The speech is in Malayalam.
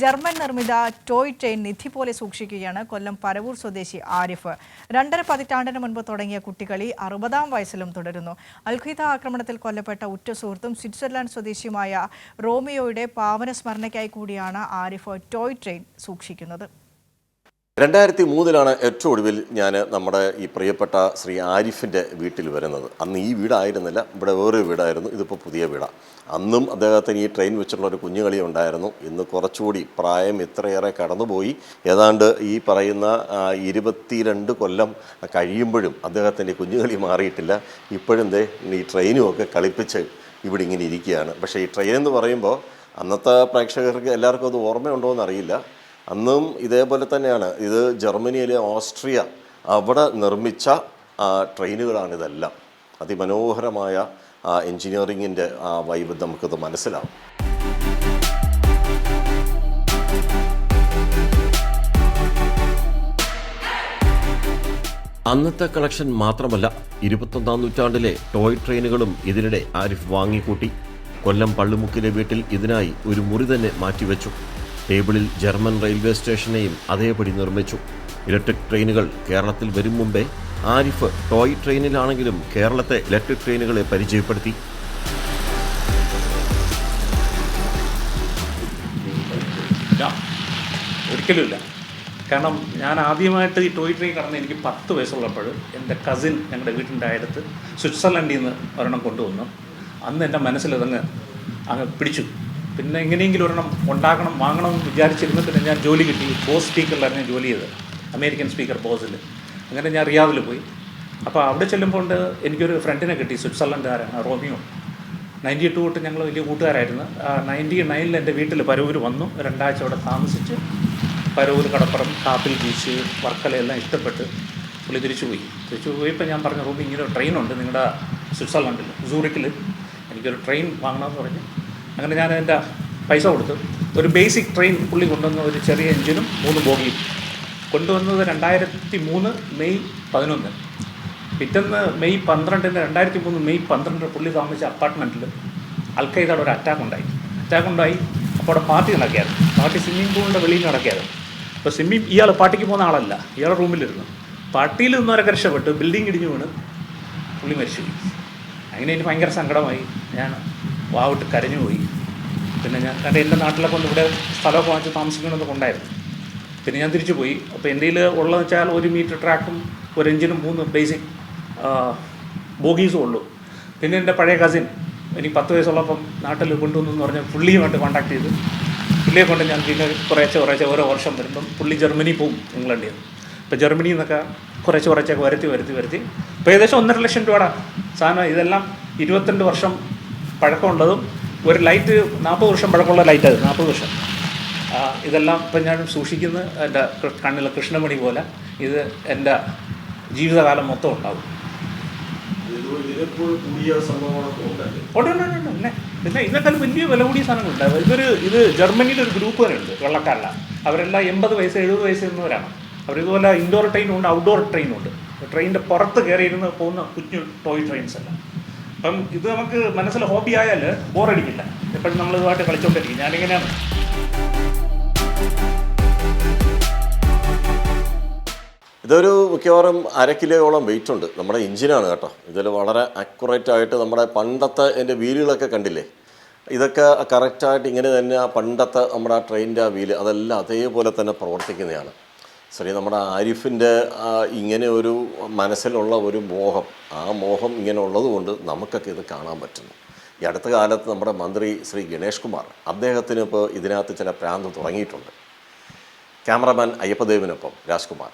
ജർമ്മൻ നിർമ്മിത ടോയ് ട്രെയിൻ നിധി പോലെ സൂക്ഷിക്കുകയാണ് കൊല്ലം പരവൂർ സ്വദേശി ആരിഫ്. രണ്ടര പതിറ്റാണ്ടിന് മുൻപ് തുടങ്ങിയ കുട്ടികളി അറുപതാം വയസ്സിലും തുടരുന്നു. അൽഖീദ ആക്രമണത്തിൽ കൊല്ലപ്പെട്ട ഉറ്റ സുഹൃത്തും സ്വിറ്റ്സർലാൻഡ് സ്വദേശിയുമായ റോമിയോയുടെ പാവന സ്മരണയ്ക്കായി കൂടിയാണ് ആരിഫ് ടോയ് ട്രെയിൻ സൂക്ഷിക്കുന്നത്. രണ്ടായിരത്തി മൂന്നിലാണ് ഏറ്റവും ഒടുവിൽ ഞാൻ നമ്മുടെ ഈ പ്രിയപ്പെട്ട ശ്രീ ആരിഫിന്റെ വീട്ടിൽ വരുന്നത്. അന്ന് ഈ വീടായിരുന്നില്ല ഇവിടെ വേറെ വീടായിരുന്നു ഇതിപ്പോൾ പുതിയ വീടാണ് അന്നും അദ്ദേഹത്തിന് ഈ ട്രെയിൻ വെച്ചിട്ടുള്ള ഒരു കുഞ്ഞുകളി ഉണ്ടായിരുന്നു. ഇന്ന് കുറച്ചുകൂടി പ്രായം ഇത്രയേറെ കടന്നുപോയി. ഏതാണ്ട് ഈ പറയുന്ന ഇരുപത്തിരണ്ട് കൊല്ലം കഴിയുമ്പോഴും അദ്ദേഹത്തിന്റെ കുഞ്ഞുകളി മാറിയിട്ടില്ല. ഇപ്പോഴും ദേ ഈ ട്രെയിനും ഒക്കെ കളിപ്പിച്ച് ഇവിടെ ഇങ്ങനെ ഇരിക്കുകയാണ്. പക്ഷേ ഈ ട്രെയിൻ എന്ന് പറയുമ്പോൾ അന്നത്തെ പ്രേക്ഷകർക്ക് എല്ലാവർക്കും അത് ഓർമ്മയുണ്ടോ എന്നറിയില്ല അന്നും ഇതേപോലെ തന്നെയാണ്. ഇത് ജർമ്മനിയിലെ ഓസ്ട്രിയ അവിടെ നിർമ്മിച്ച ട്രെയിനുകളാണ് ട്രെയിനുകളാണിതെല്ലാം അതിമനോഹരമായ എൻജിനീയറിങ്ങിന്റെ ആ വൈബ് നമുക്കത് മനസ്സിലാവും. അന്നത്തെ കളക്ഷൻ മാത്രമല്ല ഇരുപത്തൊന്നാം നൂറ്റാണ്ടിലെ ടോയ് ട്രെയിനുകളും ഇതിനിടെ ആരിഫ് വാങ്ങിക്കൂട്ടി. കൊല്ലം പള്ളുമുക്കിലെ വീട്ടിൽ ഇതിനായി ഒരു മുറി തന്നെ മാറ്റിവെച്ചു. ടേബിളിൽ ജർമ്മൻ റെയിൽവേ സ്റ്റേഷനെയും അതേപടി നിർമ്മിച്ചു. ഇലക്ട്രിക് ട്രെയിനുകൾ കേരളത്തിൽ വരും മുമ്പേ ആരിഫ് ടോയ് ട്രെയിനിലാണെങ്കിലും കേരളത്തെ ഇലക്ട്രിക് ട്രെയിനുകളെ പരിചയപ്പെടുത്തി. ഒരിക്കലുമില്ല കാരണം ഞാൻ ആദ്യമായിട്ട് ഈ ടോയ് ട്രെയിൻ കടന്ന് എനിക്ക് പത്ത് വയസ്സുള്ളപ്പോൾ എന്റെ കസിൻ ഞങ്ങളുടെ വീട്ടിന്റെ അടുത്ത് സ്വിറ്റ്സർലൻഡിൽ നിന്ന് ഒരെണ്ണം കൊണ്ടുവന്നു. അന്ന് എന്റെ മനസ്സിലതങ്ങ് അങ്ങ് പിടിച്ചു. പിന്നെ എങ്ങനെയെങ്കിലും ഒരെണ്ണം ഉണ്ടാക്കണം വാങ്ങണം എന്ന് വിചാരിച്ചിരുന്നു പിന്നെ ഞാൻ ജോലി കിട്ടി. ബോസ് സ്പീക്കറിലായിരുന്നു ഞാൻ ജോലി ചെയ്തത്. അമേരിക്കൻ സ്പീക്കർ ബോസിൽ അങ്ങനെ ഞാൻ റിയാദിൽ പോയി. അപ്പോൾ അവിടെ ചെല്ലുമ്പോൾ എനിക്കൊരു ഫ്രണ്ടിനെ കിട്ടി സ്വിറ്റ്സർലൻഡുകാരാണ് റോമിയോ. നയന്റി ടു തൊട്ട് ഞങ്ങൾ വലിയ കൂട്ടുകാരായിരുന്നു. നയന്റി നയനിൽ എന്റെ വീട്ടിൽ പരവൂർ വന്നു. രണ്ടാഴ്ച അവിടെ താമസിച്ച് പരവൂർ കടപ്പുറം കാപ്പിൽ ബീച്ച് വർക്കലയെല്ലാം ഇഷ്ടപ്പെട്ട് പുള്ളി തിരിച്ചു പോയി. തിരിച്ചു പോയപ്പോൾ ഞാൻ പറഞ്ഞു റൂമിൽ ഇങ്ങനെ ട്രെയിനുണ്ട് നിങ്ങളുടെ സ്വിറ്റ്സർലൻഡിൽ സൂറിക്കിൽ എനിക്കൊരു ട്രെയിൻ വാങ്ങണമെന്ന് പറഞ്ഞ്. അങ്ങനെ ഞാൻ എന്റെ പൈസ കൊടുത്തു. ഒരു ബേസിക് ട്രെയിൻ പുള്ളി കൊണ്ടുവന്ന ഒരു ചെറിയ എഞ്ചിനും മൂന്ന് ബോഗിയും. കൊണ്ടുവന്നത് രണ്ടായിരത്തി മൂന്ന് മെയ് പതിനൊന്ന്. പിറ്റേന്ന് മെയ് പന്ത്രണ്ടിന് രണ്ടായിരത്തി മൂന്ന് മെയ് പന്ത്രണ്ട് പുള്ളി താമസിച്ച അപ്പാർട്ട്മെന്റിൽ അൽഖൈദയുടെ ഒരു അറ്റാക്ക് ഉണ്ടായി. അറ്റാക്ക് ഉണ്ടായി. അപ്പോൾ അവിടെ പാർട്ടി നടക്കുകയായിരുന്നു. പാർട്ടി സ്വിമ്മിംഗ് പൂളിന്റെ വെളിയിൽ നടക്കുകയായിരുന്നു. അപ്പോൾ സ്വിമ്മിംഗ് ഇയാൾ പാർട്ടിക്ക് പോകുന്ന ആളല്ല. ഇയാളുടെ റൂമിലിരുന്നു. പാർട്ടിയിൽ നിന്നവരൊക്കെ രക്ഷപ്പെട്ട്. ബിൽഡിംഗ് ഇടിഞ്ഞു വീണ്. പുള്ളി മരിച്ചു അങ്ങനെ എനിക്ക് ഭയങ്കര സങ്കടമായി. ഞാൻ വാവിട്ട് കരഞ്ഞു പോയി പിന്നെ ഞാൻ കാരണം എന്റെ നാട്ടിലൊക്കെ ഒന്ന് ഇവിടെ സ്ഥലമൊക്കെ വാങ്ങിച്ച് താമസിക്കണമെന്നൊക്കെ ഉണ്ടായിരുന്നു. പിന്നെ ഞാൻ തിരിച്ചു പോയി അപ്പോൾ എന്റെ ഉള്ളതെന്ന് വെച്ചാൽ ഒരു മീറ്റർ ട്രാക്കും ഒരു എഞ്ചിനും മൂന്ന് ബേസിക് ബോഗീസും ഉള്ളൂ. പിന്നെ എന്റെ പഴയ കസിൻ എനിക്ക് പത്ത് വയസ്സുള്ളപ്പം നാട്ടിൽ കൊണ്ടുവന്നു എന്ന് പറഞ്ഞ് പുള്ളിയുമായിട്ട് കോൺടാക്ട് ചെയ്ത്. പുള്ളിയെ കൊണ്ട് ഞാൻ പിന്നെ കുറേശ്ശെ കുറേശ്ശെ ഓരോ വർഷം വരുമ്പം പുള്ളി ജർമ്മനി പോകും ഇംഗ്ലണ്ടിൽ. നിന്ന് ഇപ്പോൾ ജർമ്മനിയിൽ നിന്നൊക്കെ കുറേശ്ശെ കുറേശ്ശെ വരുത്തി വരുത്തി വരുത്തി. ഇപ്പോൾ ഏകദേശം ഒന്നര ലക്ഷം രൂപയുടെ സാധനം. ഇതെല്ലാം ഇരുപത്തിരണ്ട് വർഷം പഴക്കമുള്ളതും ഒരു ലൈറ്റ് നാൽപ്പത് വർഷം പഴക്കമുള്ള ലൈറ്റ് അത് നാൽപ്പത് വർഷം. ഇതെല്ലാം ഇപ്പം ഞാൻ സൂക്ഷിക്കുന്നത് എന്റെ കണ്ണിലെ കൃഷ്ണമണി പോലെ ഇത് എന്റെ ജീവിതകാലം മൊത്തം ഉണ്ടാവും. ഉണ്ട്, ഉണ്ട്. പിന്നെ പിന്നെ ഇതിനേക്കാൾ വലിയ വില കൂടിയ സാധനങ്ങളുണ്ട് ഇതൊരു ഇത് ജർമ്മനിയിൽ ഒരു ഗ്രൂപ്പ് വരെ ഉണ്ട് വെള്ളക്കാരല്ല അവരെല്ലാം എൺപത് വയസ്സ് എഴുപത് വയസ്സ് എന്നവരാണ് അവരിതുപോലെ ഇൻഡോർ ട്രെയിനും ഉണ്ട് ഔട്ട്ഡോർ ട്രെയിനും ഉണ്ട്. ട്രെയിനിന്റെ പുറത്ത് കയറിയിരുന്ന് പോകുന്ന കുഞ്ഞു ടോയ് ട്രെയിൻസ് എല്ലാം. അപ്പം ഇത് നമുക്ക് മനസ്സിൽ ഹോബി ആയാൽ ബോറടിക്കില്ല എപ്പോഴും നമ്മൾ ഇതുമായിട്ട് കളിച്ചുകൊണ്ടിരിക്കും ഞാനിങ്ങനെയാണ് ഇതൊരു മിക്കവാറും അര കിലോയോളം വെയിറ്റ് ഉണ്ട്. നമ്മുടെ എഞ്ചിനാണ് കേട്ടോ. ഇതിൽ വളരെ അക്യുറേറ്റ് ആയിട്ട് നമ്മുടെ പണ്ടത്തെ എന്റെ വീലുകളൊക്കെ കണ്ടില്ലേ? ഇതൊക്കെ കറക്റ്റായിട്ട് ഇങ്ങനെ തന്നെ പണ്ടത്തെ നമ്മുടെ ആ ട്രെയിനിന്റെ ആ വീൽ അതെല്ലാം അതേപോലെ തന്നെ പ്രവർത്തിക്കുന്നതാണ്. ശരി നമ്മുടെ ആരിഫിന്റെ ഇങ്ങനെ ഒരു മനസ്സിലുള്ള ഒരു മോഹം ആ മോഹം ഇങ്ങനെ ഉള്ളതുകൊണ്ട് നമുക്കൊക്കെ ഇത് കാണാൻ പറ്റുന്നു. ഈ അടുത്ത കാലത്ത് നമ്മുടെ മന്ത്രി ശ്രീ ഗണേഷ് കുമാർ അദ്ദേഹത്തിന് ഇപ്പോൾ ഇതിനകത്ത് ചില പ്രാന്ത് തുടങ്ങിയിട്ടുണ്ട്. ക്യാമറമാൻ അയ്യപ്പദേവിനൊപ്പം രാജ്കുമാർ.